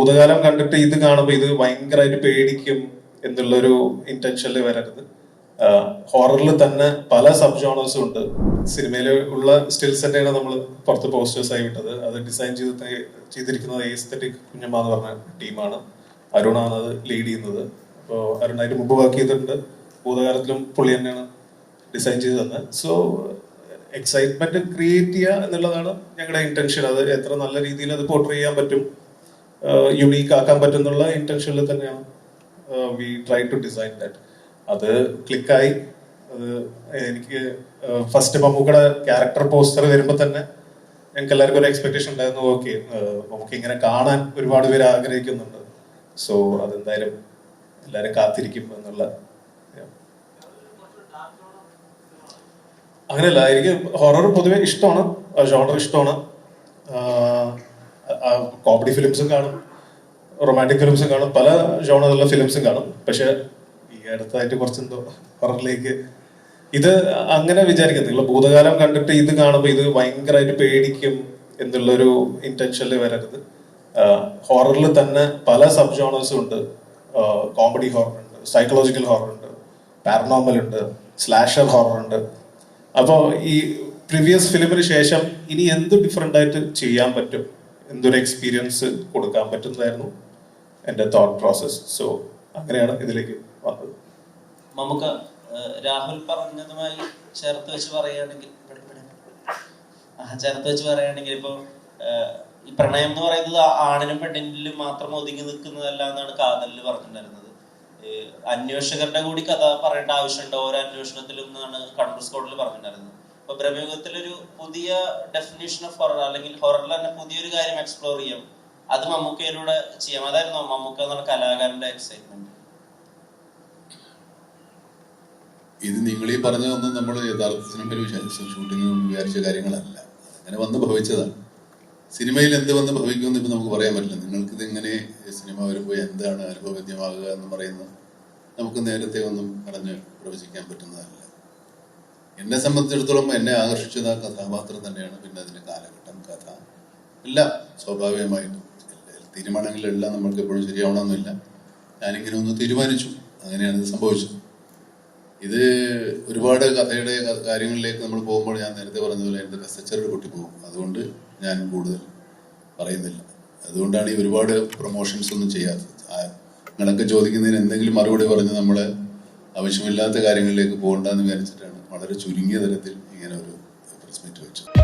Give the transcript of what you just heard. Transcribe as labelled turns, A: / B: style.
A: ഭൂതകാലം കണ്ടിട്ട് ഇത് കാണുമ്പോൾ ഇത് ഭയങ്കരമായിട്ട് പേടിക്കും എന്നുള്ളൊരു ഇന്റൻഷനിൽ വരരുത്. ഹൊററിൽ തന്നെ പല സബ് ജോണേഴ്സും ഉണ്ട്. സിനിമയിൽ ഉള്ള സ്റ്റിൽസ് തന്നെയാണ് നമ്മൾ പുറത്ത് പോസ്റ്റേഴ്സ് ആയി വിട്ടത്. അത് ഡിസൈൻ ചെയ്ത് ചെയ്തിരിക്കുന്നത് എസ്തറ്റിക് കുഞ്ഞമ്മ എന്ന് പറഞ്ഞ ടീമാണ്. അരുണാണ് അത് ലീഡ് ചെയ്യുന്നത്. അപ്പോൾ അരുൺ അതിന് മുമ്പ് വർക്ക് ചെയ്തിട്ടുണ്ട്. ഭൂതകാലത്തിലും പുള്ളി തന്നെയാണ് ഡിസൈൻ ചെയ്ത് തന്നെ സോ എക്സൈറ്റ്മെന്റ് ക്രിയേറ്റ് ചെയ്യുക എന്നുള്ളതാണ് ഞങ്ങളുടെ ഇന്റൻഷൻ അത് എത്ര നല്ല രീതിയിൽ അത് പോർട്ട്രേ ചെയ്യാൻ പറ്റും യുണീക്ക് ആക്കാൻ പറ്റുന്നുള്ള ഇന്റൻഷനിൽ തന്നെയാണ് we try to design that അത് ക്ലിക്കായി അത് എനിക്ക് ഫസ്റ്റ് മമ്മൂക്കയുടെ ക്യാരക്ടർ പോസ്റ്റർ വരുമ്പോൾ തന്നെ ഞങ്ങൾക്ക് എല്ലാവർക്കും ഒരു എക്സ്പെക്ടേഷൻ ഉണ്ടായിരുന്നു ഓക്കെ നമുക്ക് ഇങ്ങനെ കാണാൻ ഒരുപാട് പേര് ആഗ്രഹിക്കുന്നുണ്ട്. സോ അതെന്തായാലും എല്ലാവരും കാത്തിരിക്കും എന്നുള്ള. അങ്ങനെയല്ല എനിക്ക് ഹൊറർ പൊതുവെ ഇഷ്ടമാണ് ജോണർ ഇഷ്ടമാണ്. കോമഡി ഫിലിംസും കാണും. റൊമാന്റിക് ഫിലിംസും കാണും. പല ജോണറുള്ള ഫിലിംസും കാണും. പക്ഷെ ഈ അടുത്തായിട്ട് കുറച്ചെന്തോ ഹൊററിലേക്ക് ഇത് അങ്ങനെ വിചാരിക്കുന്നത് നിങ്ങൾ ഭൂതകാലം കണ്ടിട്ട് ഇത് കാണുമ്പോൾ ഇത് ഭയങ്കരമായിട്ട് പേടിക്കും എന്നുള്ളൊരു ഇന്റൻഷനിൽ വരരുത്. ഹൊററിൽ തന്നെ പല സബ് ജോണേഴ്സും ഉണ്ട് കോമഡി ഹൊറർ ഉണ്ട് സൈക്കോളജിക്കൽ ഹൊറർ ഉണ്ട് പാരനോമൽ ഉണ്ട് സ്ലാഷർ ഹൊറർ ഉണ്ട്. അപ്പോൾ ഈ പ്രീവിയസ് ഫിലിമിന് ശേഷം ഇനി എന്ത് ഡിഫറെന്റ് ആയിട്ട് ചെയ്യാൻ പറ്റും? എന്തൊരു എക്സ്പീരിയൻസ് കൊടുക്കാൻ പറ്റുന്നതായിരുന്നു എന്റെ തോട്ട് പ്രോസസ് സോ അങ്ങനെയാണ് ഇതിലേക്ക് വന്നത്.
B: നമുക്ക് രാഹുൽ പറഞ്ഞതുമായി ചേർത്ത് വെച്ച് പറയുകയാണെങ്കിൽ ചേർത്ത് വെച്ച് പറയുകയാണെങ്കിൽ ഇപ്പൊ ഈ പ്രണയം എന്ന് പറയുന്നത് ആണിനും പെണ്ണിനും മാത്രം ഒതുങ്ങി നിൽക്കുന്നതല്ല എന്നാണ് കാതലിൽ പറഞ്ഞിട്ടുണ്ടായിരുന്നത്. അന്വേഷകരുടെ കൂടി കഥ പറയേണ്ട ആവശ്യമുണ്ടോ? ഓരോ അന്വേഷണത്തിലും എന്നാണ് കൺട്രി സ്കോഡിൽ പറഞ്ഞിട്ടുണ്ടായിരുന്നത്. അപ്പൊ ബ്രഹ്മയുഗത്തിലൊരു പുതിയ ഡെഫിനേഷൻ ഓഫ് ഹൊറർ അല്ലെങ്കിൽ ഹൊററിൽ തന്നെ പുതിയൊരു കാര്യം എക്സ്പ്ലോർ ചെയ്യാം. അത് മമ്മൂക്കയിലൂടെ ചെയ്യാം. അതായിരുന്നു മമ്മൂക്ക എന്നുള്ള കലാകാരന്റെ എക്സൈറ്റ്മെന്റ്
C: ഇത് നിങ്ങൾ ഈ പറഞ്ഞതൊന്നും നമ്മൾ യഥാർത്ഥ സിനിമയിൽ ഷൂട്ടിങ്ങിന് വിചാരിച്ച കാര്യങ്ങളല്ല. അങ്ങനെ വന്ന് ഭവിച്ചതാണ്. സിനിമയിൽ എന്ത് വന്ന് ഭവിക്കുമെന്ന് ഇപ്പം നമുക്ക് പറയാൻ പറ്റില്ല. നിങ്ങൾക്ക് എങ്ങനെ സിനിമ വരുമ്പോൾ എന്താണ് അനുഭവവേദ്യമാകുക എന്ന് പറയുന്നത് നമുക്ക് നേരത്തെ ഒന്നും പറഞ്ഞ് പ്രവചിക്കാൻ പറ്റുന്നതല്ല. എന്നെ സംബന്ധിച്ചിടത്തോളം എന്നെ ആകർഷിച്ചത് ആ കഥാപാത്രം തന്നെയാണ്. പിന്നെ അതിന്റെ കാലഘട്ടം കഥ എല്ലാം സ്വാഭാവികമായിട്ടും. തീരുമാനങ്ങളെല്ലാം നമ്മൾക്ക് എപ്പോഴും ശരിയാവണമെന്നില്ല. ഞാനിങ്ങനെ ഒന്ന് തീരുമാനിച്ചു. അങ്ങനെയാണ് ഇത് സംഭവിച്ചത്. ഇത് ഒരുപാട് കഥയുടെ കാര്യങ്ങളിലേക്ക് നമ്മൾ പോകുമ്പോൾ ഞാൻ നേരത്തെ പറഞ്ഞതുപോലെ എന്റെ കസച്ചരട് പോകും. അതുകൊണ്ട് ഞാൻ കൂടുതൽ പറയുന്നില്ല. അതുകൊണ്ടാണ് ഈ ഒരുപാട് പ്രൊമോഷൻസ് ഒന്നും ചെയ്യാത്തത്. നിങ്ങളൊക്കെ ചോദിക്കുന്നതിന് എന്തെങ്കിലും മറുപടി പറഞ്ഞ് നമ്മൾ ആവശ്യമില്ലാത്ത കാര്യങ്ങളിലേക്ക് പോകണ്ടെന്ന് വിചാരിച്ചിട്ടാണ് വളരെ ചുരുങ്ങിയ തരത്തിൽ ഇങ്ങനെ ഒരു പ്രസ് മീറ്റ് വെച്ചത്